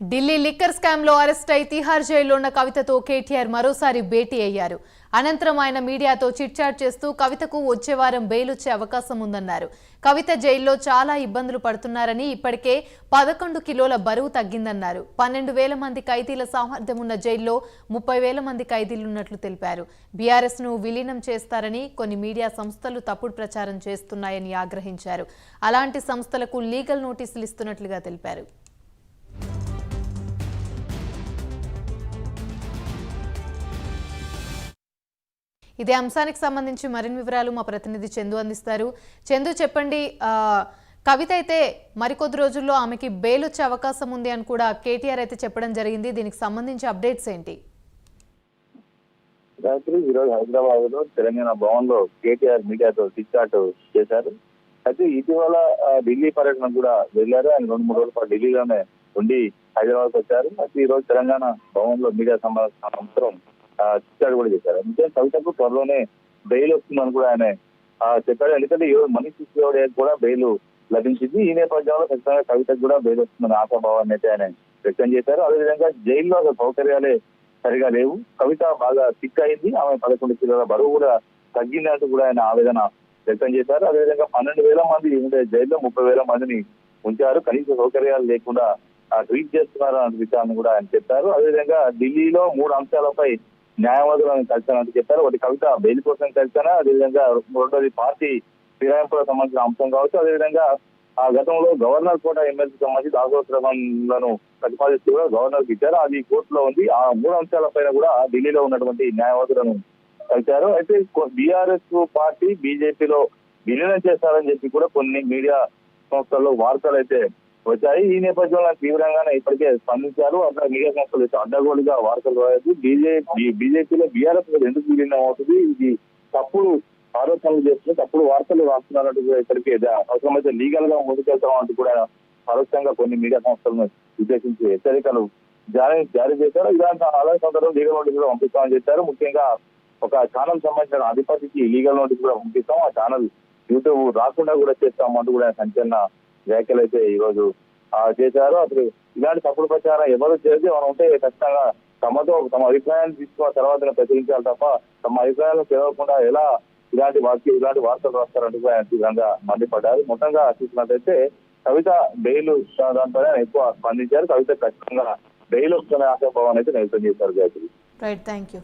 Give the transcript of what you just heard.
Delhi liquor స్కామ్లో arrest అయి తిహార్ జైల్లో ఉన్న కవితతో కేటీఆర్ మరోసారి భేటీ అయ్యారు. అనంతరం ఆయన మీడియాతో చిట్చాట్ చేస్తూ కవితకు వచ్చే వారం బెయిల్ వచ్చే అవకాశం ఉందన్నారు. కవిత జైల్లో చాలా ఇబ్బందులు పడుతున్నారని ఇప్పటికే పదకొండు కిలోల బరువు తగ్గిందన్నారు. పన్నెండు వేల మంది ఖైదీల సామర్థ్యం ఉన్న జైల్లో ముప్పై వేల మంది ఖైదీలున్నట్లు తెలిపారు. బీఆర్ఎస్ను విలీనం చేస్తారని కొన్ని మీడియా సంస్థలు తప్పుడు ప్రచారం చేస్తున్నాయని ఆగ్రహించారు. అలాంటి సంస్థలకు లీగల్ నోటీసులు ఇస్తున్నట్లుగా తెలిపారు. ఇదే అంశానికి సంబంధించి మరిన్ని వివరాలు మా ప్రతినిధి చందు అందిస్తారు. చందు చెప్పండి కవిత అయితే మరికొద్ది రోజుల్లో ఆమెకి బెయిల్ వచ్చే అవకాశం ఉంది అని కూడా కేటీఆర్ అయితే చెప్పడం జరిగింది. దీనికి సంబంధించి అప్డేట్స్ ఏంటి? రాత్రి ఈరోజు హైదరాబాద్లో తెలంగాణ భవన్లో కేటీఆర్ మీడియాతో చిట్చాట్ చేశారు. అయితే ఇటీవల ఢిల్లీ పర్యటన కూడా వెళ్ళారు. ఆయన రెండు మూడు రోజుల పాటు ఢిల్లీలోనే ఉండి హైదరాబాద్ వచ్చారు. అయితే ఈ రోజు తెలంగాణ భవన్లో మీడియా సమావేశం అనంతరం కూడా చెప్పారు. అందుకే కవితకు త్వరలోనే బెయిల్ వస్తుందని కూడా ఆయన ఆ, చెప్పారు. ఎందుకంటే ఈ రోజు కూడా బెయిల్ లభించింది. ఈ నేపథ్యంలో ఖచ్చితంగా కవితకు కూడా బెయిల్ వస్తుందని ఆశాభావాన్ని అయితే ఆయన వ్యక్తం చేశారు. అదేవిధంగా జైల్లో అసలు సౌకర్యాలే సరిగా లేవు. కవిత బాగా సిక్ అయింది. ఆమె పదకొండు కిలోల బరువు కూడా తగ్గినట్టు కూడా ఆయన ఆవేదన వ్యక్తం చేశారు. అదేవిధంగా పన్నెండు వేల మంది ఉండే జైల్లో ముప్పై వేల మందిని ఉంచారు. కనీస సౌకర్యాలు లేకుండా ట్వీట్ చేస్తున్నారు అనే విషయాన్ని కూడా ఆయన చెప్పారు. అదేవిధంగా ఢిల్లీలో మూడు అంశాలపై న్యాయవాదులను కలిశానంటూ చెప్పారు. ఒకటి కవిత బెయిల్ కోసం కలిశానా? అదేవిధంగా రెండోది పార్టీ ఫిరాయింపులకు సంబంధించిన అంశం కావచ్చు. అదేవిధంగా ఆ గతంలో గవర్నర్ కోట ఎమ్మెల్సీ సంబంధించి దాసోత్సవంలను ప్రతిపాదిస్తూ కూడా గవర్నర్కి ఇచ్చారు. అది కోర్టులో ఉంది. ఆ మూడు అంశాలపైన కూడా ఢిల్లీలో ఉన్నటువంటి న్యాయవాదులను కలిశారు. అయితే బీఆర్ఎస్ పార్టీ బీజేపీలో విలీనం చేస్తారని చెప్పి కూడా కొన్ని మీడియా సంస్థల్లో వార్తలు అయితే వచ్చాయి. ఈ నేపథ్యంలో తీవ్రంగానే ఇప్పటికే స్పందించారు. అక్కడ మీడియా సంస్థలు అడ్డగోలుగా వార్తలు రాయదు బీజేపీ బీజేపీలో బీఆర్ఎస్ ఎందుకు విలీనం అవుతుంది ఇది తప్పుడు ఆరోపణలు చేస్తున్న తప్పుడు వార్తలు రాస్తున్నారంటూ కూడా ఇప్పటికే అవసరమైతే లీగల్గా ముందుకెళ్తాం అంటూ కూడా పరోక్షంగా కొన్ని మీడియా సంస్థలను ఉద్దేశించి హెచ్చరికలు జారీ జారీ చేశారు. ఇలాంటి ఆదాయ సందర్భంలో లీగల్ నోటీస్ కూడా పంపిస్తామని చెప్పారు. ముఖ్యంగా ఒక ఛానల్ సంబంధించిన అధిపతికి లీగల్ నోటీస్ కూడా పంపిస్తాం. ఆ ఛానల్ యూట్యూబ్ రాకుండా కూడా చేస్తామంటూ కూడా సంచలన వ్యాఖ్యలు అయితే ఈ రోజు ఆ, చేశారు. అసలు ఇలాంటి తప్పుడు ప్రచారం ఎవరు చేసి మనం ఉంటే ఖచ్చితంగా తమతో తమ అభిప్రాయాన్ని తీసుకున్న తర్వాత ప్రచురించాలి తప్ప తమ అభిప్రాయాలను తెలవకుండా ఎలా ఇలాంటి వాక్య ఇలాంటి వార్తలు రాస్తారంటూ ఆయన తీవ్రంగా మండిపడ్డారు. మొత్తంగా చూసినట్టయితే కవిత బెయిల్ దానిపైన ఎక్కువ స్పందించారు. కవిత ఖచ్చితంగా బెయిల్ వస్తున్న ఆశాభావాన్ని అయితే వ్యక్తం చేశారు గాయత్రి రైట్ థ్యాంక్ యూ